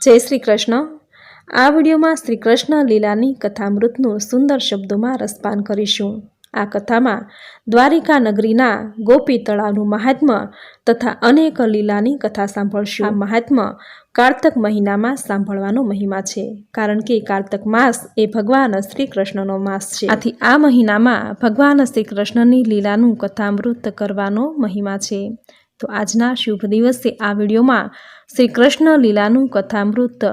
જય શ્રી કૃષ્ણ. આ વિડીયોમાં શ્રી કૃષ્ણ લીલાની કથામૃતનું સુંદર શબ્દોમાં રસપાન કરીશું. આ કથામાં દ્વારિકા નગરીના ગોપી તળાવનું મહાત્મ્ય તથા અનેક લીલાની કથા સાંભળશું. આ મહાત્મ્ય કારતક મહિનામાં સાંભળવાનો મહિમા છે, કારણ કે કારતક માસ એ ભગવાન શ્રી કૃષ્ણનો માસ છે. આથી આ મહિનામાં ભગવાન શ્રી કૃષ્ણની લીલાનું કથામૃત કરવાનો મહિમા છે. તો આજના શુભ દિવસે આ વિડીયોમાં શ્રી કૃષ્ણ લીલાનું કથામૃત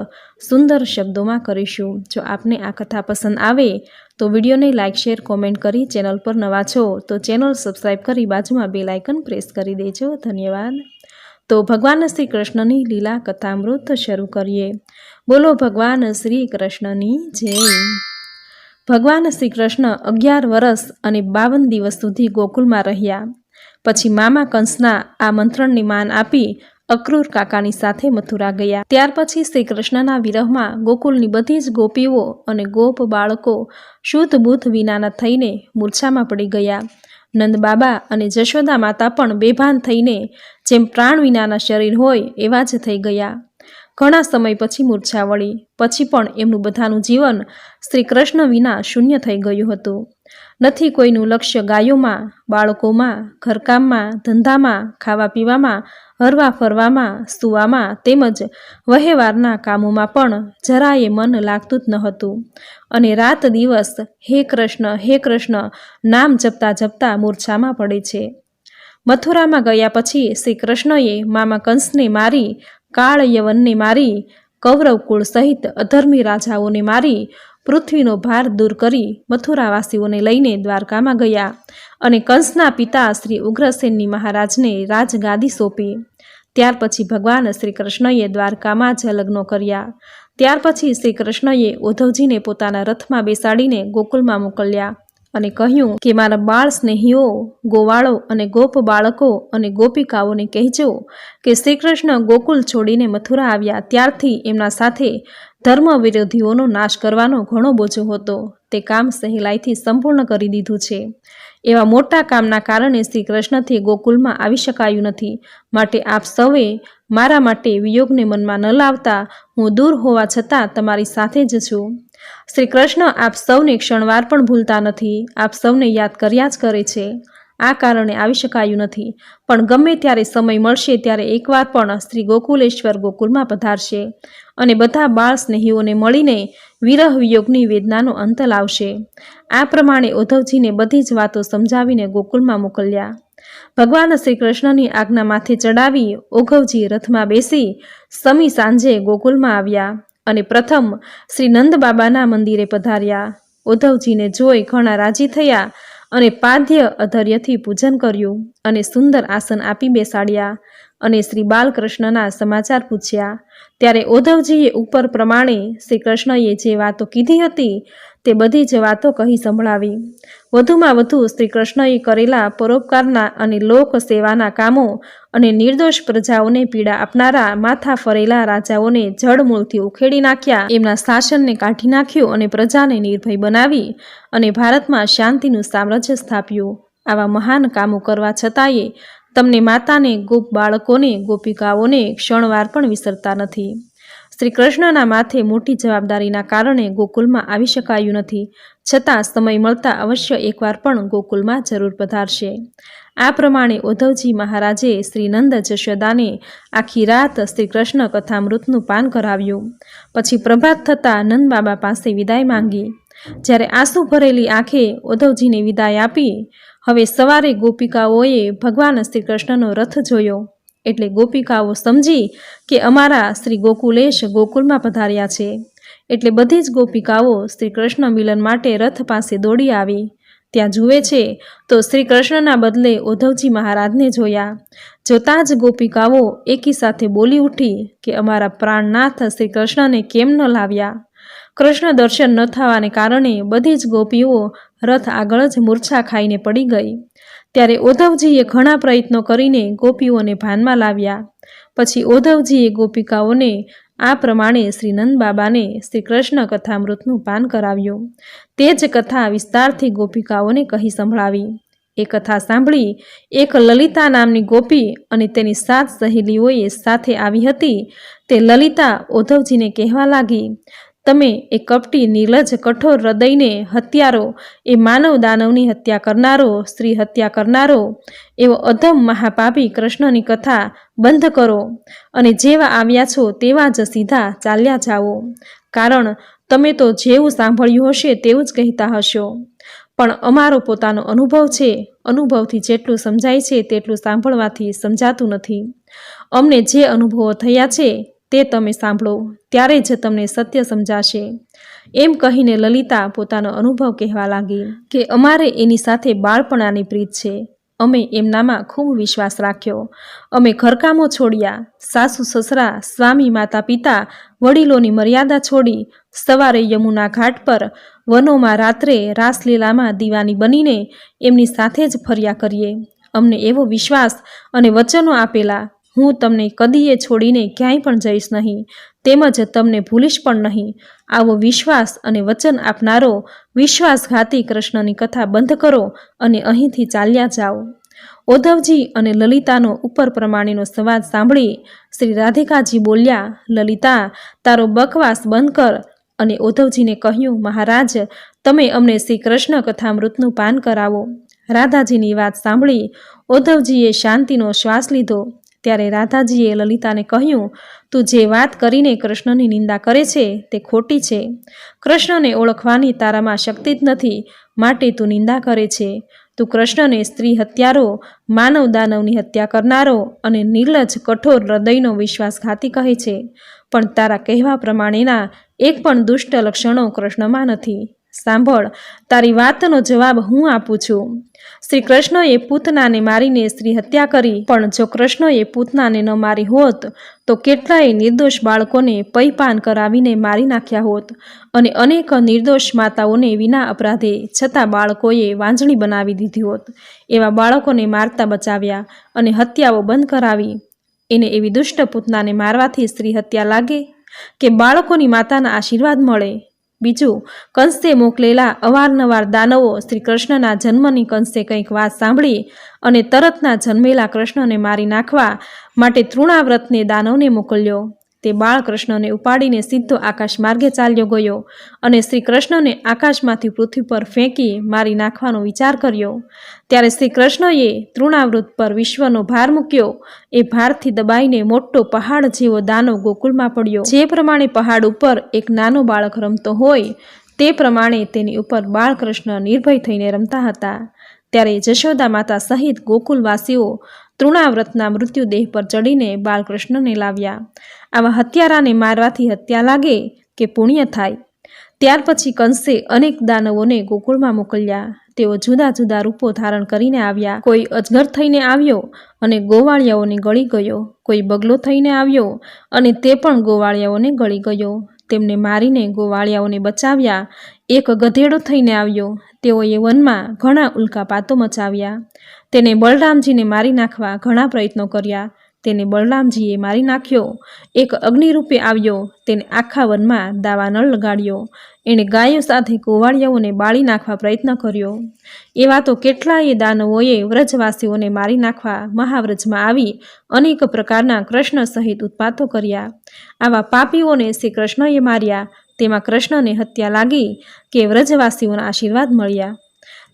સુંદર શબ્દોમાં કરીશું. જો આપને આ કથા પસંદ આવે, તો વિડીયોને લાઇક શેર, કોમેન્ટ કરી ચેનલ પર નવા છો, તો ચેનલ સબસ્ક્રાઈબ કરી બાજુમાં બે લાઇકન પ્રેસ કરી દેજો. ધન્યવાદ. તો ભગવાન શ્રી કૃષ્ણની લીલા કથામૃત શરૂ કરીએ. બોલો ભગવાન શ્રી કૃષ્ણની જય. ભગવાન શ્રી કૃષ્ણ અગિયાર વર્ષ અને બાવન દિવસ સુધી ગોકુલમાં રહ્યા. પછી મામા કંસના આ મંત્રણની માન આપી અક્રૂર કાકાની સાથે મથુરા ગયા. ત્યાર પછી શ્રી કૃષ્ણના વિરહમાં ગોકુલની બધી જ ગોપીઓ અને ગોપ બાળકો શુદ્ધ બુદ્ધ વિનાના થઈને મૂર્છામાં પડી ગયા. નંદબાબા અને જશોદા માતા પણ બેભાન થઈને જેમ પ્રાણ વિનાના શરીર હોય એવા જ થઈ ગયા. ઘણા સમય પછી મૂર્છા વળી. પછી પણ એમનું બધાનું જીવન શ્રી કૃષ્ણ વિના શૂન્ય થઈ ગયું હતું. નથી કોઈનું લક્ષ્ય ગાયોમાં, બાળકોમાં, ઘરકામમાં, ધંધામાં ખાવા પીવામાં હરવા ફરવામાં, સૂવામાં તેમજ વહેવારના કામોમાં પણ જરાયે મન લાગતું જ ન હતું. અને રાત દિવસ હે કૃષ્ણ હે કૃષ્ણ નામ જપતા જપતા મૂર્છામાં પડે છે. મથુરામાં ગયા પછી શ્રી કૃષ્ણએ મામા કંસને મારી, કાળ યવનને મારી કૌરવકુળ સહિત અધર્મી રાજાઓને મારી, પૃથ્વીનો ભાર દૂર કરી મથુરાવાસીઓને લઈને દ્વારકામાં ગયા અને કંસના પિતા શ્રી ઉગ્રસેનની મહારાજને રાજગાદી સોંપી. ત્યાર પછી ભગવાન શ્રી કૃષ્ણએ દ્વારકામાં જ લગ્નો કર્યા. ત્યાર પછી શ્રી કૃષ્ણએ ઉદ્ધવજીને પોતાના રથમાં બેસાડીને ગોકુલમાં મોકલ્યા અને કહ્યું કે, મારા બાળ સ્નેહીઓ, ગોવાળો અને ગોપ બાળકો અને ગોપિકાઓને કહેજો કે શ્રી કૃષ્ણ ગોકુલ છોડીને મથુરા આવ્યા ત્યારથી એમના સાથે ધર્મ વિરોધીઓનો નાશ કરવાનો ઘણો બોજો હતો. તે કામ સહેલાઈથી સંપૂર્ણ કરી દીધું છે. એવા મોટા કામના કારણે શ્રી કૃષ્ણથી ગોકુલમાં આવી શકાયું નથી. માટે આપ સૌએ મારા માટે વિયોગને મનમાં ન લાવતા હું દૂર હોવા છતાં તમારી સાથે જ છું. શ્રી કૃષ્ણ આપ સૌને ક્ષણવાર પણ ભૂલતા નથી. આપ સૌને યાદ કર્યા જ કરે છે. આ કારણે આવી શકાયું નથી. પણ ગમે ત્યારે સમય મળશે ત્યારે એકવાર પણ શ્રી ગોકુલેશ્વર ગોકુલમાં પધારશે અને બધા બાળ સ્નેહીઓને મળીને વિરહ વિયોગની વેદનાનો અંત લાવશે. આ પ્રમાણે ઉદ્ધવજીને બધી જ વાતો સમજાવીને ગોકુલમાં મોકલ્યા. ભગવાન શ્રી કૃષ્ણની આજ્ઞા માથે ચડાવી ઓઘવજી રથમાં બેસી સમી સાંજે ગોકુલમાં આવ્યા અને પ્રથમ શ્રી નંદ બાબાના મંદિરે પધાર્યા. ઉદ્ધવજીને જોઈ ઘણા રાજી થયા અને પાદ્ય અધર્યથી પૂજન કર્યું અને સુંદર આસન આપી બેસાડ્યા અને શ્રી બાલકૃષ્ણના સમાચાર પૂછ્યા. ત્યારે ઓધવજીએ ઉપર પ્રમાણે શ્રી કૃષ્ણએ જે વાતો કીધી હતી તે બધી જ વાતો કહી સંભળાવી. વધુમાં વધુ શ્રી કૃષ્ણએ કરેલા પરોપકારના અને લોક સેવાના કામો અને નિર્દોષ પ્રજાઓને પીડા આપનારા માથા ફરેલા રાજાઓને જળમૂળથી ઉખેડી નાખ્યા. એમના શાસનને કાઢી નાખ્યું અને પ્રજાને નિર્ભય બનાવી અને ભારતમાં શાંતિનું સામ્રાજ્ય સ્થાપ્યું. આવા મહાન કામો કરવા છતાંય તમને માતાને ગોપ બાળકોને ગોપિકાઓને ક્ષણવાર પણ વિસરતા નથી. શ્રી કૃષ્ણના માથે મોટી જવાબદારીના કારણે ગોકુલમાં આવી શકાયું નથી. છતાં સમય મળતા અવશ્ય એકવાર પણ ગોકુલમાં જરૂર પધારશે. આ પ્રમાણે ઉદ્ધવજી મહારાજે શ્રી નંદ જશોદાને આખી રાત શ્રી કૃષ્ણ કથામૃતનું પાન કરાવ્યું. પછી પ્રભાત થતાં નંદબાબા પાસે વિદાય માંગી. જ્યારે આંસુ ભરેલી આંખે ઉદ્ધવજીને વિદાય આપી, હવે સવારે ગોપિકાઓએ ભગવાન શ્રી કૃષ્ણનો રથ જોયો. એટલે ગોપિકાઓ સમજી કે અમારા શ્રી ગોકુલેશ ગોકુલમાં પધાર્યા છે. એટલે બધી જ ગોપિકાઓ શ્રી કૃષ્ણ મિલન માટે રથ પાસે દોડી આવી. ત્યાં જુએ છે તો શ્રી કૃષ્ણના બદલે ઉદ્ધવજી મહારાજને જોયા. જોતાં જ ગોપિકાઓ એકી સાથે બોલી ઉઠી કે અમારા પ્રાણનાથ શ્રી કૃષ્ણને કેમ ન લાવ્યા? કૃષ્ણ દર્શન ન થવાને કારણે બધી જ ગોપીઓ રથ આગળ જ મૂર્છા ખાઈને પડી ગઈ. ત્યારે ઓધવજીએ ઘણા પ્રયત્નો કરીને ગોપીઓને ભાનમાં લાવ્યા. પછી ઓધવજીએ ગોપિકાઓને આ પ્રમાણે શ્રીનંદ બાબાને શ્રી કૃષ્ણ કથામૃતનું પાન કરાવ્યું. તે જ કથા વિસ્તારથી ગોપિકાઓને કહી સંભળાવી. એ કથા સાંભળી એક લલિતા નામની ગોપી અને તેની સાત સહેલીઓએ સાથે આવી હતી. તે લલિતા ઓધવજીને કહેવા લાગી તમે એ કપટી, નિર્લજ, કઠોર હૃદયને હત્યારો, એ માનવ દાનવની હત્યા કરનારો, સ્ત્રી હત્યા કરનારો, એવો અધમ મહાપાપી કૃષ્ણની કથા બંધ કરો અને જેવા આવ્યા છો તેવા જ સીધા ચાલ્યા જાઓ. કારણ તમે તો જેવું સાંભળ્યું હશે તેવું જ કહેતા હશો. પણ અમારો પોતાનો અનુભવ છે, અનુભવથી જેટલું સમજાય છે તેટલું સાંભળવાથી સમજાતું નથી. અમને જે અનુભવો થયા છે તે તમે સાંભળો, ત્યારે જ તમને સત્ય સમજાશે. એમ કહીને લલિતા પોતાનો અનુભવ કહેવા લાગી કે અમારે એની સાથે બાળપણાની પ્રીત છે. અમે એમનામાં ખૂબ વિશ્વાસ રાખ્યો. અમે ઘરકામો છોડ્યા, સાસુ, સસરા, સ્વામી, માતા, પિતા, વડીલોની મર્યાદા છોડી સવારે યમુના ઘાટ પર વનોમાં રાત્રે રાસલીલામાં દીવાની બનીને એમની સાથે જ ફર્યા કરીએ. અમને એવો વિશ્વાસ અને વચનો આપેલા હું તમને કદીએ છોડીને ક્યાંય પણ જઈશ નહીં, તેમજ તમને ભૂલીશ પણ નહીં. આવો વિશ્વાસ અને વચન આપનારો વિશ્વાસઘાતી કૃષ્ણની કથા બંધ કરો અને અહીંથી ચાલ્યા જાઓ. ઓધવજી અને લલિતાનો ઉપર પ્રમાણેનો સંવાદ સાંભળી શ્રી રાધિકાજી બોલ્યા, લલિતા, તારો બકવાસ બંધ કર. અને ઓધવજીને કહ્યું, મહારાજ, તમે અમને શ્રી કૃષ્ણ કથામૃતનું પાન કરાવો. રાધાજીની વાત સાંભળી ઓધવજીએ શાંતિનો શ્વાસ લીધો ત્યારે રાધાજીએ લલિતાને કહ્યું, તું જે વાત કરીને કૃષ્ણની નિંદા કરે છે તે ખોટી છે. કૃષ્ણને ઓળખવાની તારામાં શક્તિ જ નથી, માટે તું નિંદા કરે છે. તું કૃષ્ણને સ્ત્રી હત્યારો માનવ દાનવની હત્યા કરનારો અને નિર્લજ, કઠોર હૃદયનો વિશ્વાસઘાતી કહે છે. પણ તારા કહેવા પ્રમાણેના એક પણ દુષ્ટ લક્ષણો કૃષ્ણમાં નથી. સાંભળ, તારી વાતનો જવાબ હું આપું છું. શ્રી કૃષ્ણએ પૂતનાને મારીને સ્ત્રી હત્યા કરી, પણ જો કૃષ્ણએ પૂતનાને ન મારી હોત, તો કેટલાય નિર્દોષ બાળકોને પૈપાન કરાવીને મારી નાખ્યા હોત અને અનેક નિર્દોષ માતાઓને વિના અપરાધે છતાં બાળકોએ વાંજણી બનાવી દીધી હોત. એવા બાળકોને મારતા બચાવ્યા અને હત્યાઓ બંધ કરાવી. એને એવી દુષ્ટ પૂતનાને મારવાથી સ્ત્રી હત્યા લાગે કે બાળકોની માતાના આશીર્વાદ મળે. બીજું, કંસે મોકલેલા અવારનવાર દાનવો શ્રી કૃષ્ણના જન્મની કંસે કંઈક વાત સાંભળી અને તરતના જન્મેલા કૃષ્ણને મારી નાખવા માટે તૃણાવ્રતને દાનવને મોકલ્યો. તે બાળકૃષ્ણને ઉપાડીને સીધો આકાશ માર્ગે ચાલ્યો ગયો અને શ્રી કૃષ્ણને આકાશમાંથી પૃથ્વી પર ફેંકી મારી નાખવાનો વિચાર કર્યો. ત્યારે શ્રી કૃષ્ણએ તૃણાવૃત પર વિશ્વનો ભાર મૂક્યો. એ ભારથી દબાઈને મોટો પહાડ જેવો દાનો ગોકુળમાં પડ્યો. જે પ્રમાણે પહાડ ઉપર એક નાનો બાળક રમતો હોય, તે પ્રમાણે તેની ઉપર બાળકૃષ્ણ નિર્ભય થઈને રમતા હતા. ત્યારે જશોદા માતા સહિત ગોકુલવાસીઓ તૃણાવ્રતના મૃત્યુદેહ પર ચડીને બાલકૃષ્ણને લાવ્યા. આવા હત્યારાને મારવાથી હત્યા લાગે કે પુણ્ય થાય. ત્યાર પછી કંસે અનેક દાનવોને ગોકુળમાં મોકલ્યા. તેઓ જુદા જુદા રૂપો ધારણ કરીને આવ્યા. કોઈ અજગર થઈને આવ્યો અને ગોવાળિયાઓને ગળી ગયો. કોઈ બગલો થઈને આવ્યો અને તે પણ ગોવાળિયાઓને ગળી ગયો. તેમને મારીને ગોવાળિયાઓને બચાવ્યા. એક ગધેડો થઈને આવ્યો. તેઓએ વનમાં ઘણા ઉલ્કાપાતો મચાવ્યા. તેને બળરામજીને મારી નાખવા ઘણા પ્રયત્નો કર્યા. તેને બળરામજીએ મારી નાખ્યો. એક અગ્નિરૂપે આવ્યો. તેને આખા વનમાં દાવા ન લગાડ્યો. એણે ગાયો સાથે કોવાળિયાઓને બાળી નાખવા પ્રયત્ન કર્યો. એવા તો કેટલાય દાનવોએ વ્રજવાસીઓને મારી નાખવા મહાવ્રજમાં આવી અનેક પ્રકારના કૃષ્ણ સહિત ઉત્પાતો કર્યા. આવા પાપીઓને શ્રી કૃષ્ણએ માર્યા. તેમાં કૃષ્ણને હત્યા લાગી કે વ્રજવાસીઓના આશીર્વાદ મળ્યા.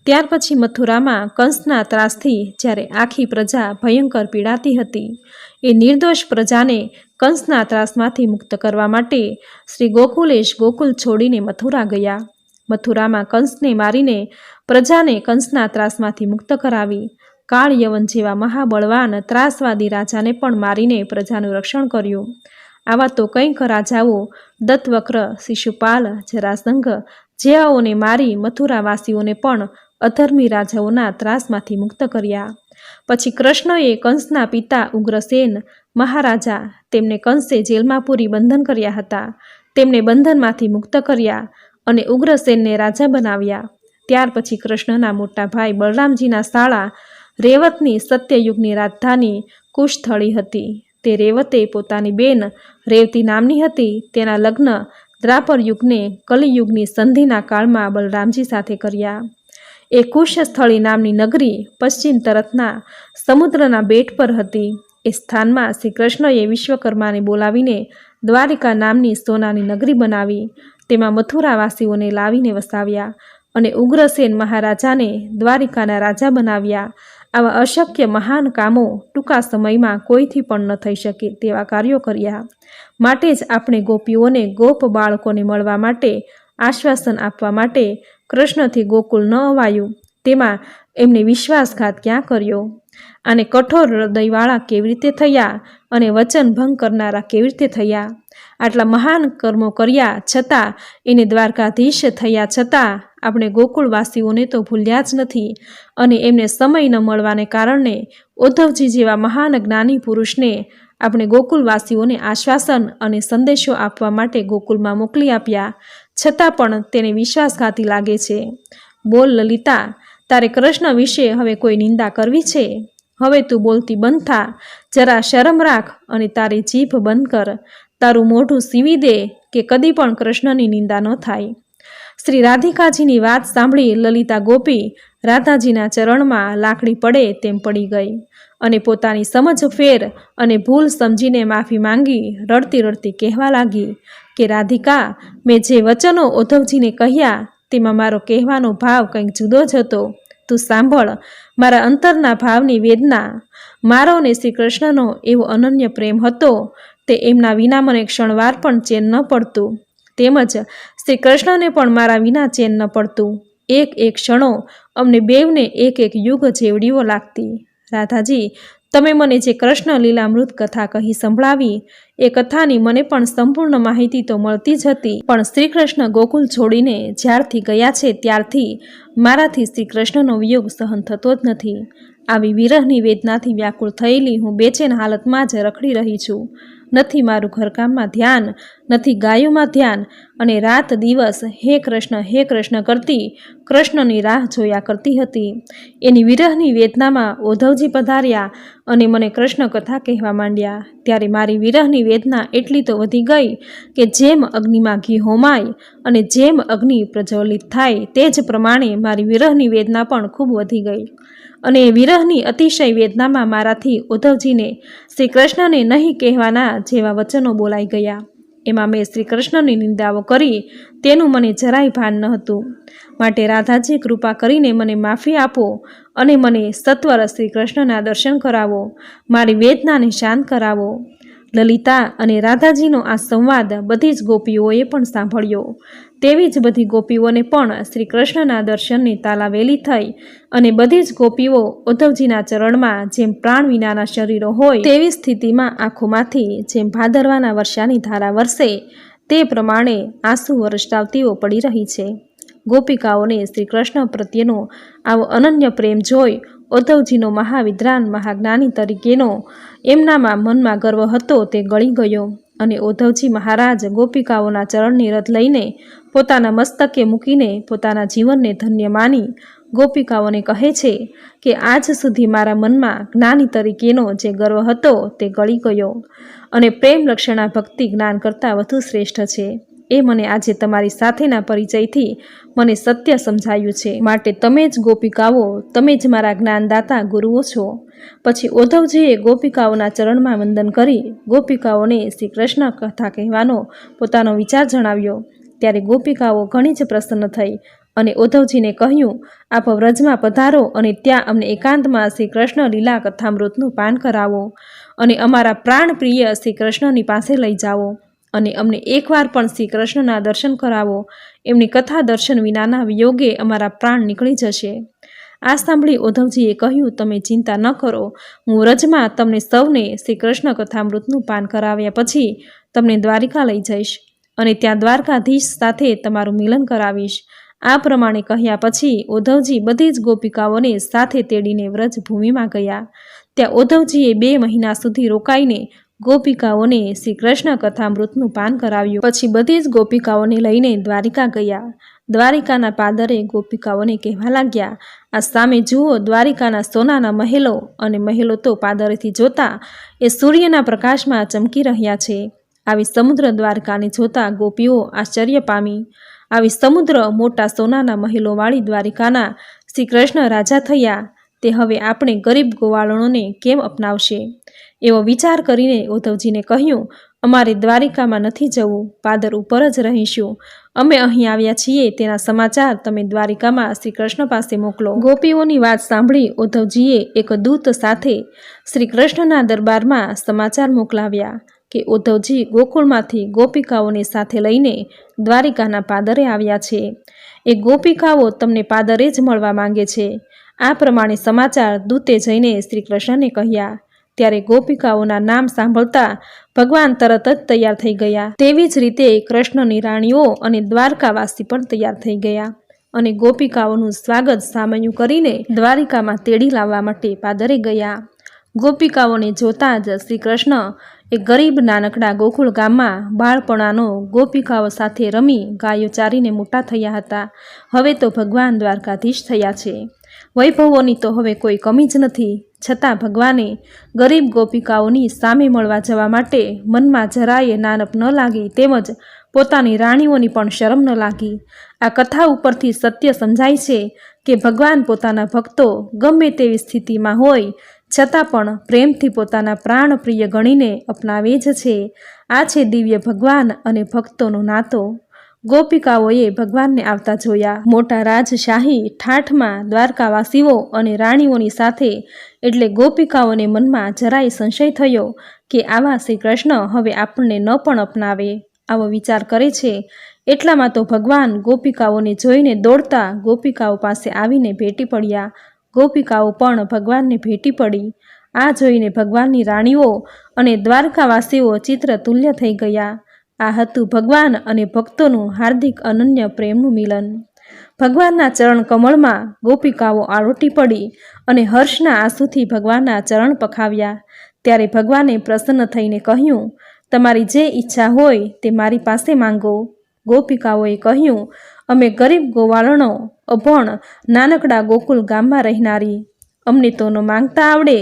ત્યાર પછી મથુરામાં કંસના ત્રાસથી જ્યારે આખી પ્રજા ભયંકર પીડાતી હતી, એ નિર્દોષ પ્રજાને કંસના ત્રાસમાંથી મુક્ત કરવા માટે શ્રી ગોકુલેશ ગોકુલ છોડીને મથુરા ગયા. મથુરામાં કંસને મારીને પ્રજાને કંસના ત્રાસમાંથી મુક્ત કરાવી, કાળયવન જેવા મહાબળવાન ત્રાસવાદી રાજાને પણ મારીને પ્રજાનું રક્ષણ કર્યું. આવા તો કંઈક રાજાઓ દત્તવક્ર, શિશુપાલ, જરાસંઘ જેવાઓને મારી મથુરાવાસીઓને પણ અધર્મી રાજાઓના ત્રાસમાંથી મુક્ત કર્યા. પછી કૃષ્ણએ કંસના પિતા ઉગ્રસેન મહારાજા તેમને કંસે જેલમાં પૂરી બંધન કર્યા હતા. તેમને બંધનમાંથી મુક્ત કર્યા અને ઉગ્રસેનને રાજા બનાવ્યા. ત્યાર પછી કૃષ્ણના મોટા ભાઈ બલરામજીના શાળા રેવતની સત્યયુગની રાજધાની કુશથળી હતી. તે રેવતે પોતાની બેન રેવતી નામની હતી. તેના લગ્ન દ્રાપર યુગને કલિયુગની સંધિના કાળમાં બલરામજી સાથે કર્યા. એ કુશસ્થળી નામની નગરી પશ્ચિમ તરફના સમુદ્રના બેટ પર હતી. એ સ્થાનમાં શ્રી કૃષ્ણએ વિશ્વકર્માને બોલાવીને દ્વારિકા નામની સોનાની નગરી બનાવી, તેમાં મથુરાવાસીઓને લાવીને વસાવ્યા અને ઉગ્રસેન મહારાજાને દ્વારિકાના રાજા બનાવ્યા. આવા અશક્ય મહાન કામો ટૂંકા સમયમાં કોઈથી પણ ન થઈ શકે તેવા કાર્યો કર્યા. માટે જ આપણે ગોપીઓને ગોપ બાળકોને મળવા માટે આશ્વાસન આપવા માટે કૃષ્ણથી ગોકુલ ન અવાયું. તેમાં એમને વિશ્વાસઘાત ક્યાં કર્યો? અને કઠોર હૃદયવાળા કેવી રીતે થયા અને વચન ભંગ કરનારા કેવી રીતે થયા? આટલા મહાન કર્મો કર્યા છતાં, એને દ્વારકાધીશ થયા છતાં, આપણે ગોકુળવાસીઓને તો ભૂલ્યા જ નથી. અને એમને સમય ન મળવાને કારણે ઉદ્ધવજી જેવા મહાન જ્ઞાની પુરુષને આપણે ગોકુલવાસીઓને આશ્વાસન અને સંદેશો આપવા માટે ગોકુલમાં મોકલી આપ્યા. છતાં પણ તેને વિશ્વાસઘાતી લાગે છે. બોલ, લલિતા, તારે કૃષ્ણ વિશે હવે કોઈ નિંદા કરવી છે? હવે તું બોલતી બંધ થા. જરા શરમ રાખ અને તારી જીભ બંધ કર. તારું મોઢું સીવી દે કે કદી પણ કૃષ્ણની નિંદા ન થાય. શ્રી રાધિકાજીની વાત સાંભળી લલિતા ગોપી રાધાજીના ચરણમાં લાકડી પડે તેમ પડી ગઈ અને પોતાની સમજ ફેર અને ભૂલ સમજીને માફી માંગી રડતી રડતી કહેવા લાગી કે રાધિકા, મેં જે વચનો ઉદ્ધવજીને કહ્યા તેમાં મારો કહેવાનો ભાવ કંઈક જુદો જ હતો. તું સાંભળ, મારા અંતરના ભાવની વેદના. મારો ને શ્રી કૃષ્ણનો એવો અનન્ય પ્રેમ હતો. તે એમના વિના મને ક્ષણવાર પણ ચેન ન પડતું. તેમજ શ્રી કૃષ્ણને પણ મારા વિના ચેન ન પડતું. એક એક ક્ષણો અમને બેવને એક એક યુગ જેવડીઓ લાગતી. રાધાજી તમે મને જે કૃષ્ણ લીલામૃત કથા કહી સંભળાવી, એ કથાની મને પણ સંપૂર્ણ માહિતી તો મળતી જ હતી. પણ શ્રી કૃષ્ણ ગોકુલ છોડીને જ્યારથી ગયા છે ત્યારથી મારાથી શ્રી કૃષ્ણનો વિયોગ સહન થતો જ નથી. આવી વિરહની વેદનાથી વ્યાકુળ થયેલી હું બેચેન હાલતમાં જ રખડી રહી છું. નથી મારું ઘરકામમાં ધ્યાન નથી ગાયોમાં ધ્યાન. અને રાત દિવસ હે કૃષ્ણ હે કૃષ્ણ કરતી કૃષ્ણની રાહ જોયા કરતી હતી. એની વિરહની વેદનામાં ઓધવજી પધાર્યા અને મને કૃષ્ણ કથા કહેવા માંડ્યા. ત્યારે મારી વિરહની વેદના એટલી તો વધી ગઈ કે જેમ અગ્નિમાં ઘી હોમાય અને જેમ અગ્નિ પ્રજ્વલિત થાય તે જ પ્રમાણે મારી વિરહની વેદના પણ ખૂબ વધી ગઈ. અને વિરહની અતિશય વેદનામાં મારાથી ઉદ્ધવજીને શ્રી કૃષ્ણને નહીં કહેવાના જેવા વચનો બોલાઈ ગયા. એમાં મેં શ્રી કૃષ્ણની નિંદાઓ કરી, તેનું મને જરાય ભાન ન હતું માટે રાધાજી કૃપા કરીને મને માફી આપો અને મને સત્વર શ્રી કૃષ્ણના દર્શન કરાવો, મારી વેદનાને શાંત કરાવો. લલિતા અને રાધાજીનો આ સંવાદ બધી જ ગોપીઓએ પણ સાંભળ્યો. તેવી જ બધી ગોપીઓને પણ શ્રી કૃષ્ણના દર્શનની તાલાવેલી થઈ અને બધી જ ગોપીઓ ઉદ્ધવજીના ચરણમાં જેમ પ્રાણ વિનાના શરીરો હોય તેવી સ્થિતિમાં આંખોમાંથી જેમ ભાદરવાના વર્ષાની ધારા વરસે તે પ્રમાણે આંસુ વરસાવતીઓ પડી રહી છે. ગોપિકાઓને શ્રી કૃષ્ણ પ્રત્યેનો આવો અનન્ય પ્રેમ જોઈ ઉદ્ધવજીનો મહાવિદ્રાન મહાજ્ઞાની તરીકેનો એમનામાં મનમાં ગર્વ હતો તે ગળી ગયો. અને ઓધવજી મહારાજ ગોપિકાઓના ચરણની રથ લઈને પોતાના મસ્તકે મૂકીને પોતાના જીવનને ધન્ય માની ગોપિકાઓને કહે છે કે આજ સુધી મારા મનમાં જ્ઞાની તરીકેનો જે ગર્વ હતો તે ગળી ગયો અને પ્રેમ લક્ષણા ભક્તિ જ્ઞાન કરતાં વધુ શ્રેષ્ઠ છે. એ મને આજે તમારી સાથેના પરિચયથી મને સત્ય સમજાયું છે. માટે તમે જ ગોપિકાઓ, તમે જ મારા જ્ઞાનદાતા ગુરુઓ છો. પછી ઉદ્ધવજીએ ગોપિકાઓના ચરણમાં વંદન કરી, ગોપિકાઓને શ્રી કૃષ્ણ કથા કહેવાનો પોતાનો વિચાર જણાવ્યો. ત્યારે ગોપિકાઓ ઘણી જ પ્રસન્ન થઈ અને ઉદ્ધવજીને કહ્યું, આપ વ્રજમાં પધારો અને ત્યાં અમને એકાંતમાં શ્રી કૃષ્ણ લીલા કથામૃતનું પાન કરાવો અને અમારા પ્રાણપ્રિય શ્રી કૃષ્ણની પાસે લઈ જાઓ. અને અમને એકવાર પણ શ્રી કૃષ્ણના દર્શન કરાવો, એમની કથા દર્શન વિનાના વિયોગે અમારા પ્રાણ નીકળી જશે. આ સાંભળી ઉદ્ધવજીએ કહ્યું, તમે ચિંતા ન કરો. હું વ્રજમાં તમને સૌને શ્રી કૃષ્ણ કથામૃતનું પાન કરાવ્યા પછી તમને દ્વારિકા લઈ જઈશ અને ત્યાં દ્વારકાધીશ સાથે તમારું મિલન કરાવીશ. આ પ્રમાણે કહ્યા પછી ઉદ્ધવજી બધી જ ગોપિકાઓને સાથે તેડીને વ્રજ ભૂમિમાં ગયા. ત્યાં ઉદ્ધવજીએ બે મહિના સુધી રોકાઈને ગોપિકાઓને શ્રી કૃષ્ણ કથામૃતનું પાન કરાવ્યું. પછી બધી જ ગોપિકાઓને લઈને દ્વારિકા ગયા. દ્વારિકાના પાદરે ગોપિકાઓને કહેવા લાગ્યા, આ સામે જુઓ, દ્વારિકાના સોનાના મહેલો અને મહેલો તો પાદરેથી જોતા એ સૂર્યના પ્રકાશમાં ચમકી રહ્યા છે. આવી સમુદ્ર દ્વારકાને જોતા ગોપીઓ આશ્ચર્ય પામી. આવી સમુદ્ર મોટા સોનાના મહેલોવાળી દ્વારિકાના શ્રી કૃષ્ણ રાજા થયા. તે હવે આપણે ગરીબ ગોવાળણોને કેમ અપનાવશે? એવો વિચાર કરીને ઉદ્ધવજીને કહ્યું, અમારે દ્વારિકામાં નથી જવું, પાદર ઉપર જ રહીશું. અમે અહીં આવ્યા છીએ, તેના સમાચાર તમે દ્વારિકામાં શ્રી કૃષ્ણ પાસે મોકલો. ગોપીઓની વાત સાંભળી ઉદ્ધવજીએ એક દૂત સાથે શ્રી કૃષ્ણના દરબારમાં સમાચાર મોકલાવ્યા કે ઉદ્ધવજી ગોકુળમાંથી ગોપિકાઓને સાથે લઈને દ્વારિકાના પાદરે આવ્યા છે. એ ગોપિકાઓ તમને પાદરે જ મળવા માંગે છે. આ પ્રમાણે સમાચાર દૂતે જઈને શ્રી કૃષ્ણને કહ્યા ત્યારે ગોપિકાઓના નામ સાંભળતા ભગવાન તરત જ તૈયાર થઈ ગયા. તેવી જ રીતે કૃષ્ણની રાણીઓ અને દ્વારકાવાસી પણ તૈયાર થઈ ગયા અને ગોપિકાઓનું સ્વાગત સામયું કરીને દ્વારિકામાં તેડી લાવવા માટે પાદરે ગયા. ગોપિકાઓને જોતા જ શ્રી કૃષ્ણ એ ગરીબ નાનકડા ગોકુળ ગામમાં બાળપણાનો ગોપિકાઓ સાથે રમી ગાયો ચારીને મોટા થયા હતા. હવે તો ભગવાન દ્વારકાધીશ થયા છે. વૈભવોની તો હવે કોઈ કમી જ નથી. છતાં ભગવાને ગરીબ ગોપિકાઓની સામે મળવા જવા માટે મનમાં જરાયે નાનપ ન લાગી તેમજ પોતાની રાણીઓની પણ શરમ ન લાગી. આ કથા ઉપરથી સત્ય સમજાય છે કે ભગવાન પોતાના ભક્તો ગમે તેવી સ્થિતિમાં હોય, છતાં પણ પ્રેમથી પોતાના પ્રાણ પ્રિય ગણીને અપનાવે જ છે. આ છે દિવ્ય ભગવાન અને ભક્તોનો નાતો. ગોપિકાઓએ ભગવાનને આવતા જોયા. મોટા રાજશાહી ઠાઠમાં દ્વારકાવાસીઓ અને રાણીઓની સાથે એટલે ગોપિકાઓને મનમાં જરાય સંશય થયો કે આવા શ્રી કૃષ્ણ હવે આપણને ન પણ અપનાવે. આવો વિચાર કરે છે. એટલામાં તો ભગવાન ગોપિકાઓને જોઈને દોડતા ગોપિકાઓ પાસે આવીને ભેટી પડ્યા. ગોપિકાઓ પણ ભગવાનને ભેટી પડી. આ જોઈને ભગવાનની રાણીઓ અને દ્વારકાવાસીઓ ચિત્ર તુલ્ય થઈ ગયા. આ હતું ભગવાન અને ભક્તોનું હાર્દિક અનન્ય પ્રેમનું મિલન. ભગવાનના ચરણ કમળમાં ગોપિકાઓ આરોટી પડી અને હર્ષના આંસુથી ભગવાનના ચરણ પખાવ્યા. ત્યારે ભગવાને પ્રસન્ન થઈને કહ્યું, તમારી જે ઈચ્છા હોય તે મારી પાસે માંગો. ગોપિકાઓએ કહ્યું, અમે ગરીબ ગોવાળણો, અભણ, નાનકડા ગોકુલ ગામમાં રહેનારી. અમને તો ન માંગતા આવડે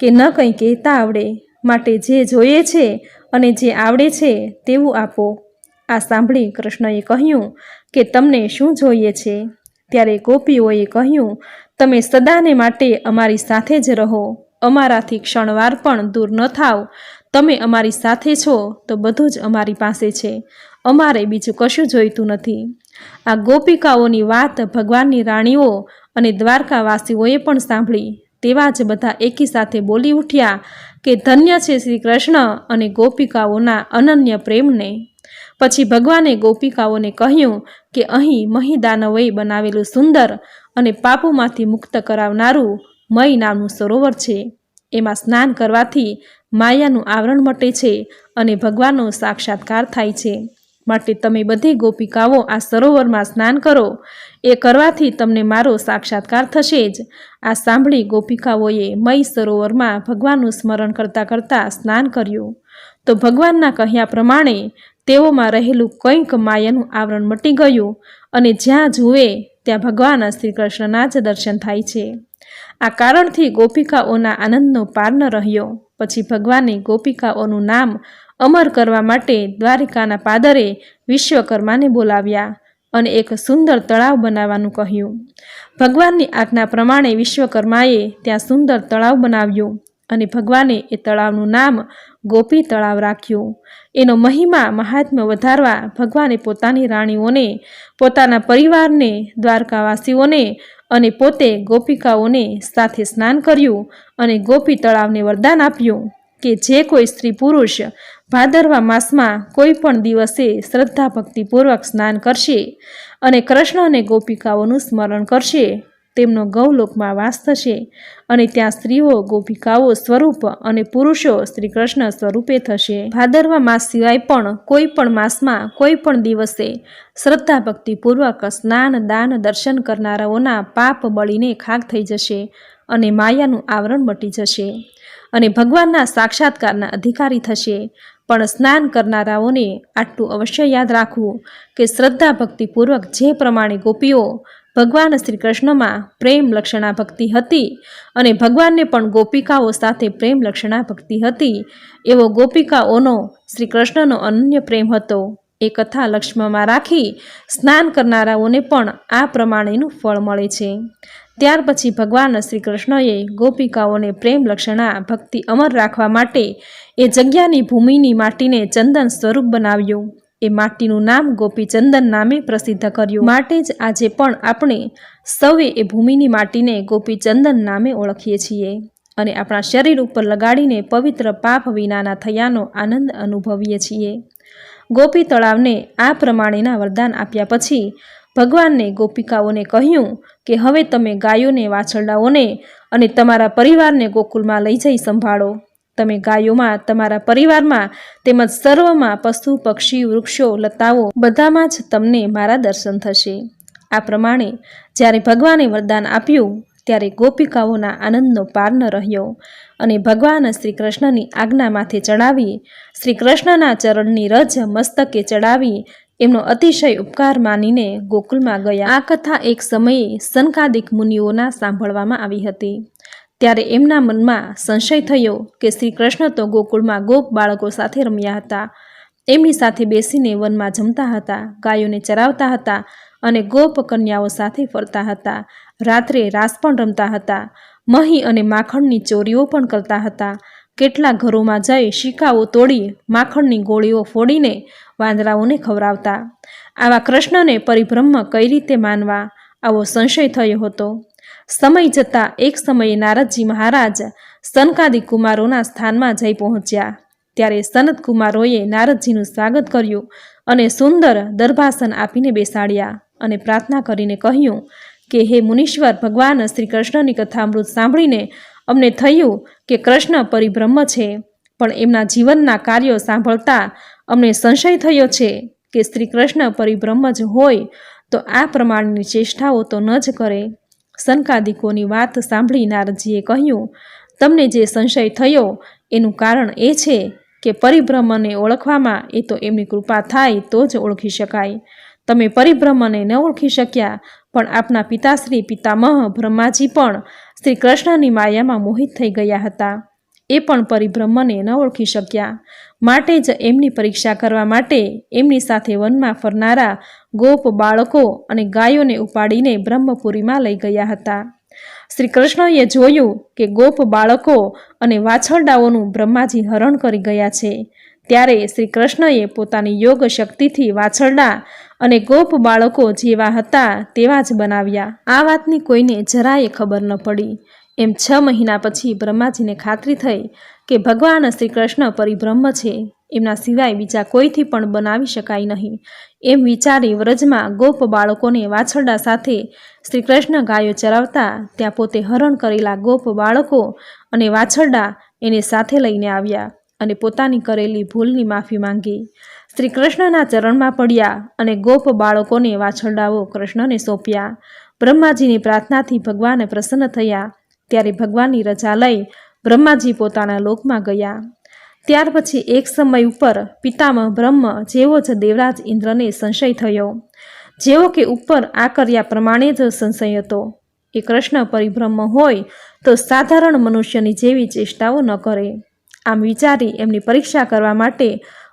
કે ન કંઈ કહેતા આવડે. માટે જે જોઈએ છે અને જે આવડે છે તેવું આપો. આ સાંભળી કૃષ્ણએ કહ્યું કે તમને શું જોઈએ છે? ત્યારે ગોપીઓએ કહ્યું, તમે સદાને માટે અમારી સાથે જ રહો. અમારાથી ક્ષણવાર પણ દૂર ન થાવ. તમે અમારી સાથે છો તો બધું જ અમારી પાસે છે. અમારે બીજું કશું જોઈતું નથી. આ ગોપિકાઓની વાત ભગવાનની રાણીઓ અને દ્વારકાવાસીઓએ પણ સાંભળી. તેવા જ બધા એકી સાથે બોલી ઉઠ્યા કે ધન્ય છે શ્રી કૃષ્ણ અને ગોપિકાઓના અનન્ય પ્રેમને. પછી ભગવાને ગોપિકાઓને કહ્યું કે અહીં મહિદાનવએ બનાવેલું સુંદર અને પાપોમાંથી મુક્ત કરાવનારું મય નામનું સરોવર છે. એમાં સ્નાન કરવાથી માયાનું આવરણ મટે છે અને ભગવાનનો સાક્ષાત્કાર થાય છે. માટે તમે બધી ગોપિકાઓ આ સરોવરમાં સ્નાન કરો. એ કરવાથી તમને મારો સાક્ષાત્કાર થશે જ. આ સાંભળી ગોપિકાઓએ મય સરોવરમાં ભગવાનનું સ્મરણ કરતાં કરતાં સ્નાન કર્યું. તો ભગવાનના કહ્યા પ્રમાણે તેઓમાં રહેલું કંઈક માયાનું આવરણ મટી ગયું અને જ્યાં જુએ ત્યાં ભગવાન શ્રી કૃષ્ણના જ દર્શન થાય છે. આ કારણથી ગોપિકાઓના આનંદનો પાર ન રહ્યો. પછી ભગવાને ગોપિકાઓનું નામ અમર કરવા માટે દ્વારિકાના પાદરે વિશ્વકર્માને બોલાવ્યા અને એક સુંદર તળાવ બનાવવાનું કહ્યું. ભગવાનની આજ્ઞા પ્રમાણે વિશ્વકર્માએ ત્યાં સુંદર તળાવ બનાવ્યું અને ભગવાને એ તળાવનું નામ ગોપી તળાવ રાખ્યું. એનો મહિમા મહાત્મ્ય વધારવા ભગવાને પોતાની રાણીઓને, પોતાના પરિવારને, દ્વારકાવાસીઓને અને પોતે ગોપિકાઓને સાથે સ્નાન કર્યું અને ગોપી તળાવને વરદાન આપ્યું કે જે કોઈ સ્ત્રી પુરુષ ભાદરવા માસમાં કોઈ પણ દિવસે શ્રદ્ધા ભક્તિપૂર્વક સ્નાન કરશે અને કૃષ્ણ અને ગોપિકાઓનું સ્મરણ કરશે. તેમનો ગૌલોકમાં વાસ થશે અને ત્યાં સ્ત્રીઓ, ગોપિકાઓ સ્વરૂપ અને પુરુષો શ્રી કૃષ્ણ સ્વરૂપે થશે. ભાદરવા માસ સિવાય પણ કોઈ પણ માસમાં કોઈ પણ દિવસે શ્રદ્ધા ભક્તિપૂર્વક સ્નાન, દાન, દર્શન કરનારાઓના પાપ બળીને ખાક થઈ જશે અને માયાનું આવરણ મટી જશે અને ભગવાનના સાક્ષાત્કારના અધિકારી થશે. પણ સ્નાન કરનારાઓને આટલું અવશ્ય યાદ રાખવું કે શ્રદ્ધા ભક્તિપૂર્વક જે પ્રમાણે ગોપીઓ ભગવાન શ્રી કૃષ્ણમાં પ્રેમ લક્ષણા ભક્તિ હતી અને ભગવાનને પણ ગોપિકાઓ સાથે પ્રેમ લક્ષણા ભક્તિ હતી, એવો ગોપિકાઓનો શ્રી કૃષ્ણનો અનન્ય પ્રેમ હતો. એ કથા લક્ષ્મમાં રાખી સ્નાન કરનારાઓને પણ આ પ્રમાણેનું ફળ મળે છે. ત્યાર પછી ભગવાન શ્રી કૃષ્ણએ ગોપિકાઓને પ્રેમ લક્ષણા, ભક્તિ અમર રાખવા માટે એ જગ્યાની ભૂમિની માટીને ચંદન સ્વરૂપ બનાવ્યું. એ માટીનું નામ ગોપીચંદન નામે પ્રસિદ્ધ કર્યું. માટે જ આજે પણ આપણે સૌએ એ ભૂમિની માટીને ગોપીચંદન નામે ઓળખીએ છીએ અને આપણા શરીર ઉપર લગાડીને પવિત્ર પાપ વિનાના થયાનો આનંદ અનુભવીએ છીએ. ગોપી તળાવને આ પ્રમાણેના વરદાન આપ્યા પછી ભગવાનને ગોપિકાઓને કહ્યું કે હવે તમે ગાયોને વાછરડાઓને અને તમારા પરિવારને ગોકુલમાં લઈ જઈ સંભાળો. તમે ગાયોમાં, તમારા પરિવારમાં તેમજ સર્વમાં પશુ, પક્ષી, વૃક્ષો, લતાઓ બધામાં જ તમને મારા દર્શન થશે. આ પ્રમાણે જ્યારે ભગવાને વરદાન આપ્યું, ત્યારે ગોપિકાઓના આનંદનો પાર ન રહ્યો અને ભગવાન શ્રી કૃષ્ણની આજ્ઞા માથે ચડાવી શ્રી કૃષ્ણના ચરણની રજ મસ્તકે ચડાવી એમનો અતિશય ઉપકાર માનીને ગોકુલમાં ગયા. આ કથા એક સમયે સનકાદિક મુનિઓના સાંભળવામાં આવી હતી. ત્યારે એમના મનમાં સંશય થયો કે શ્રી કૃષ્ણ તો ગોકુળમાં ગોપ બાળકો સાથે રમ્યા હતા. એમની સાથે બેસીને વનમાં જમતા હતા, ગાયોને ચરાવતા હતા અને ગોપ કન્યાઓ સાથે ફરતા હતા. રાત્રે રાસ પણ રમતા હતા. મહી અને માખણની ચોરીઓ પણ કરતા હતા. કેટલા ઘરોમાં જઈ શિકાઓ તોડી માખણની ગોળીઓ ફોડીને વાંદરાઓને ખવડાવતા. આવા કૃષ્ણને પરિભ્રમ કઈ રીતે માનવા? આવો સંશય થયો હતો. સમય જતાં એક સમયે નારદજી મહારાજ સનકાદિક કુમારોના સ્થાનમાં જઈ પહોંચ્યા. ત્યારે સનત કુમારોએ નારદજીનું સ્વાગત કર્યું અને સુંદર દરભાસન આપીને બેસાડ્યા અને પ્રાર્થના કરીને કહ્યું કે, હે મુનીશ્વર, ભગવાન શ્રી કૃષ્ણની કથામૃત સાંભળીને અમને થયું કે કૃષ્ણ પરિબ્રહ્મ છે, પણ એમના જીવનના કાર્યો સાંભળતા અમને સંશય થયો છે કે શ્રી કૃષ્ણ પરિબ્રહ્મ જ હોય તો આ પ્રમાણની ચેષ્ટાઓ તો ન જ કરે. સનકાદિકોની વાત સાંભળી નારદજીએ કહ્યું, તમને જે સંશય થયો એનું કારણ એ છે કે પરિભ્રમણને ઓળખવામાં એ તો એમની કૃપા થાય તો જ ઓળખી શકાય. તમે પરિભ્રમને ન ઓળખી શક્યા, પણ આપના પિતાશ્રી પિતામહ બ્રહ્માજી પણ શ્રી કૃષ્ણની માયામાં મોહિત થઈ ગયા હતા. એ પણ પરિભ્રમને ન ઓળખી શક્યા. માટે જ એમની પરીક્ષા કરવા માટે એમની સાથે વનમાં ફરનારા ગોપ બાળકો અને ગાયોને ઉપાડીને બ્રહ્મપુરીમાં લઈ ગયા હતા. શ્રી કૃષ્ણએ જોયું કે ગોપ બાળકો અને વાછરડાઓનું બ્રહ્માજી હરણ કરી ગયા છે. ત્યારે શ્રી કૃષ્ણએ પોતાની યોગ શક્તિથી વાછરડા અને ગોપ બાળકો જેવા હતા તેવા જ બનાવ્યા. આ વાતની કોઈને જરાય ખબર ન પડી. એમ છ મહિના પછી બ્રહ્માજીને ખાતરી થઈ કે ભગવાન શ્રી કૃષ્ણ પરિબ્રહ્મ છે. એમના સિવાય બીજા કોઈથી પણ બનાવી શકાય નહીં. એમ વિચારી વ્રજમાં ગોપ બાળકોને વાછરડા સાથે શ્રી કૃષ્ણ ગાયો ચરાવતા ત્યાં પોતે હરણ કરેલા ગોપ બાળકો અને વાછરડા એને સાથે લઈને આવ્યા અને પોતાની કરેલી ભૂલની માફી માંગી. શ્રી કૃષ્ણના ચરણમાં પડ્યા અને ગોપ બાળકોને વાછરડાઓ કૃષ્ણને સોંપ્યા. બ્રહ્માજીની પ્રાર્થનાથી ભગવાન પ્રસન્ન થયા. ત્યારે ભગવાનની રજા લઈ બ્રહ્માજી પોતાના લોકમાં ગયા. ત્યાર પછી એક સમય ઉપર પિતામહ બ્રહ્મ જેવો જ દેવરાજ ઇન્દ્રને સંશય થયો. જેવો કે ઉપર આ કર્યા પ્રમાણે જ સંશય હતો. એ કૃષ્ણ પરિભ્રમ હોય તો સાધારણ મનુષ્યની જેવી ચેષ્ટાઓ ન કરે. આમ વિચારી એમની પરીક્ષા કરવા માટે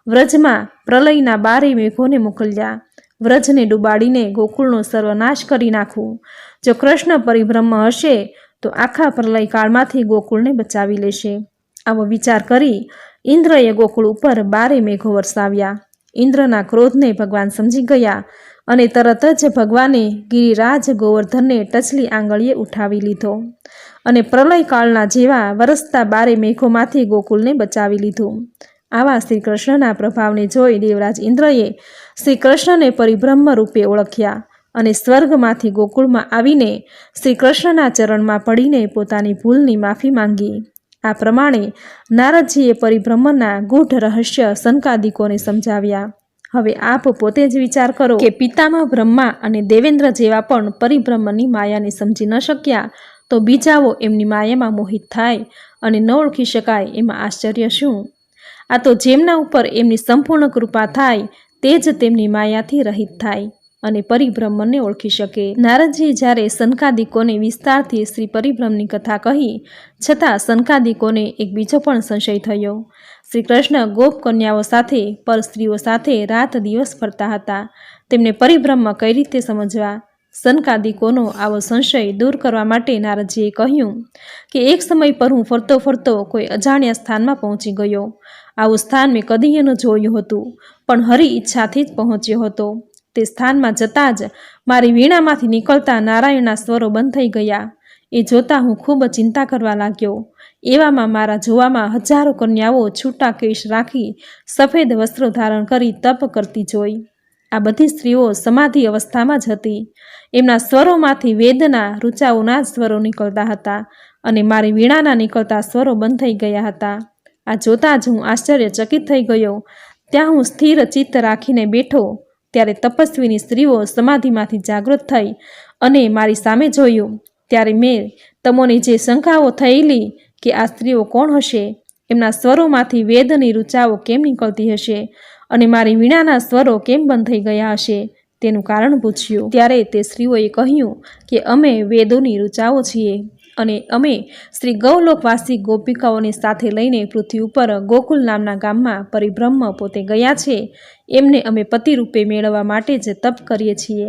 વ્રજમાં પ્રલયના બારે મેઘોને મોકલ્યા. વ્રજને ડૂબાડીને ગોકુળનો સર્વનાશ કરી નાખવું જો કૃષ્ણ પરિભ્રમ હશે તો આખા પ્રલયકાળમાંથી ગોકુળને બચાવી લેશે. આવો વિચાર કરી ઇન્દ્રએ ગોકુળ ઉપર બારે મેઘો વરસાવ્યા. ઇન્દ્રના ક્રોધને ભગવાન સમજી ગયા અને તરત જ ભગવાને ગિરિરાજ ગોવર્ધનને ટચલી આંગળીએ ઉઠાવી લીધો અને પ્રલયકાળના જેવા વરસતા બારે મેઘોમાંથી ગોકુલને બચાવી લીધું. આવા શ્રી કૃષ્ણના પ્રભાવને જોઈ દેવરાજ ઇન્દ્રએ શ્રી કૃષ્ણને પરિબ્રહ્મ રૂપે ઓળખ્યા અને સ્વર્ગમાંથી ગોકુળમાં આવીને શ્રી કૃષ્ણના ચરણમાં પડીને પોતાની ભૂલની માફી માંગી. આ પ્રમાણે નારદજીએ પરિભ્રમણના ગૂઢ રહસ્ય સંકાદિકોને સમજાવ્યા. હવે આપ પોતે જ વિચાર કરો કે પિતામાં બ્રહ્મા અને દેવેન્દ્ર જેવા પણ પરિભ્રમણની માયાને સમજી ન શક્યા, તો બીજાઓ એમની માયામાં મોહિત થાય અને ન ઓળખી શકાય એમાં આશ્ચર્ય શું? આ તો જેમના ઉપર એમની સંપૂર્ણ કૃપા થાય, તે જ તેમની માયાથી રહિત થાય. અને પરિભ્રમને ઓળખી શકે. નારદજી જ્યારે સનકાદિકોને વિસ્તારથી શ્રી પરિભ્રમની કથા કહી, છતાં સનકાદિકોને એક બીજો પણ સંશય થયો. શ્રી કૃષ્ણ ગોપ કન્યાઓ સાથે, પર સ્ત્રીઓ સાથે રાત દિવસ ફરતા હતા. તેમને પરિભ્રમ કઈ રીતે સમજવા? સનકાદિકોનો આવો સંશય દૂર કરવા માટે નારદજીએ કહ્યું કે એક સમય પર હું ફરતો ફરતો કોઈ અજાણ્યા સ્થાનમાં પહોંચી ગયો. આવું સ્થાન મેં કદીય ન જોયું હતું, પણ હરી ઈચ્છાથી જ પહોંચ્યો હતો. તે સ્થાનમાં જતાં જ મારી વીણામાંથી નીકળતા નારાયણના સ્વરો બંધ થઈ ગયા. એ જોતાં હું ખૂબ ચિંતા કરવા લાગ્યો. એવામાં મારા જોવામાં હજારો કન્યાઓ છૂટા કેશ રાખી સફેદ વસ્ત્રો ધારણ કરી તપ કરતી જોઈ. આ બધી સ્ત્રીઓ સમાધિ અવસ્થામાં જ હતી. એમના સ્વરોમાંથી વેદના, રૂચાઓના જ સ્વરો નીકળતા હતા અને મારી વીણાના નીકળતા સ્વરો બંધ થઈ ગયા હતા. આ જોતાં જ હું આશ્ચર્યચકિત થઈ ગયો. ત્યાં હું સ્થિર ચિત્ત રાખીને બેઠો ત્યારે તપસ્વીની સ્ત્રીઓ સમાધિમાંથી જાગૃત થઈ અને મારી સામે જોયું. ત્યારે મેં તમોની જે શંકાઓ થયેલી કે આ સ્ત્રીઓ કોણ હશે, એમના સ્વરોમાંથી વેદની રૂચાઓ કેમ નીકળતી હશે અને મારી વીણાના સ્વરો કેમ બંધ થઈ ગયા હશે, તેનું કારણ પૂછ્યું. ત્યારે તે સ્ત્રીઓએ કહ્યું કે અમે વેદોની રૂચાઓ છીએ. અને અમે શ્રી ગૌલોકવાસી ગોપિકાઓને સાથે લઈને પૃથ્વી ઉપર ગોકુલ નામના ગામમાં પરિભ્રમ પોતે ગયા છે. એમને અમે પતિ રૂપે મેળવવા માટે જ તપ કરીએ છીએ.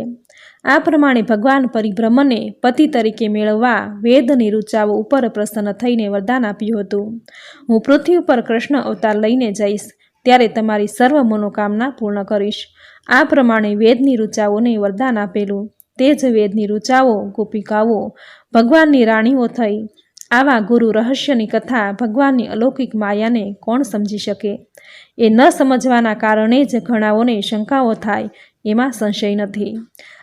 આ પ્રમાણે ભગવાન પરિભ્રમને પતિ તરીકે મેળવવા વેદની રૂચાઓ ઉપર પ્રસન્ન થઈને વરદાન આપ્યું હતું. હું પૃથ્વી ઉપર કૃષ્ણ અવતાર લઈને જઈશ, ત્યારે તમારી સર્વ મનોકામના પૂર્ણ કરીશ. આ પ્રમાણે વેદની રૂચાઓને વરદાન આપેલું. તે જ વેદની રૂચાઓ ગોપિકાઓ ભગવાનની રાણીઓ થઈ. આવા ગુરુ રહસ્યની કથા ભગવાનની અલૌકિક માયાને કોણ સમજી શકે? એ ન સમજવાના કારણે જ ઘણાઓને શંકાઓ થાય, એમાં સંશય નથી.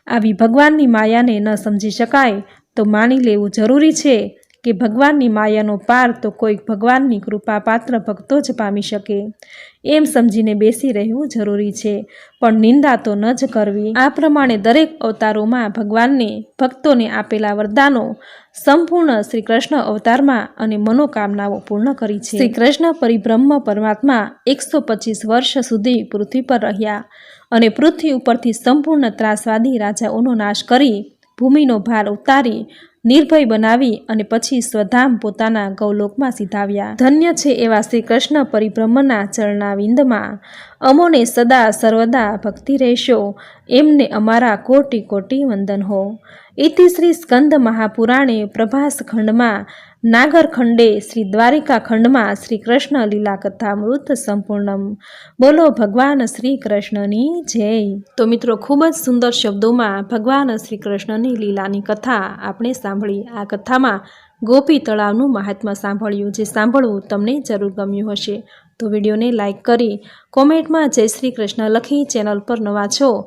આવી ભગવાનની માયાને ન સમજી શકાય, તો માની લેવું જરૂરી છે કે ભગવાનની માયાનો પાર તો કોઈક ભગવાનની કૃપા પાત્ર ભક્તો જ પામી શકે. એમ સમજીને બેસી રહેવું જરૂરી છે, પણ નિંદા તો ન જ કરવી. આ પ્રમાણે દરેક અવતારોમાં ભગવાનને, ભક્તોને આપેલા વરદાનો સંપૂર્ણ શ્રી કૃષ્ણ અવતારમાં અને મનોકામનાઓ પૂર્ણ કરી છે. શ્રી કૃષ્ણ પરિબ્રહ્મ પરમાત્મા એકસો પચીસ વર્ષ સુધી પૃથ્વી પર રહ્યા અને પૃથ્વી ઉપરથી સંપૂર્ણ ત્રાસવાદી રાજાઓનો નાશ કરી ભૂમિનો ભાર ઉતારી નિર્ભય બનાવી અને પછી સ્વધામ પોતાના ગૌલોકમાં સીધાવ્યા. ધન્ય છે એવા શ્રી કૃષ્ણ પરિબ્રહ્મના ચરણાવિંદમાં. અમોને સદા સર્વદા ભક્તિ રહેશો. એમને અમારા કોટી કોટી વંદન હો. ઇતિ શ્રી સ્કંદ મહાપુરાણે પ્રભાસ ખંડમાં નાગર ખંડે શ્રી દ્વારિકા ખંડમાં શ્રી કૃષ્ણ લીલા કથામૃત સંપૂર્ણમ. બોલો ભગવાન શ્રી કૃષ્ણની જય. તો મિત્રો, ખૂબ જ સુંદર શબ્દોમાં ભગવાન શ્રી કૃષ્ણની લીલાની કથા આપણે સાંભળી. આ કથામાં ગોપી તળાવનું મહાત્મા સાંભળ્યું, જે સાંભળવું તમને જરૂર ગમ્યું હશે. તો વિડીયોને લાઇક કરી, કોમેન્ટમાં જય શ્રી કૃષ્ણ લખી ચેનલ પર નવા છો.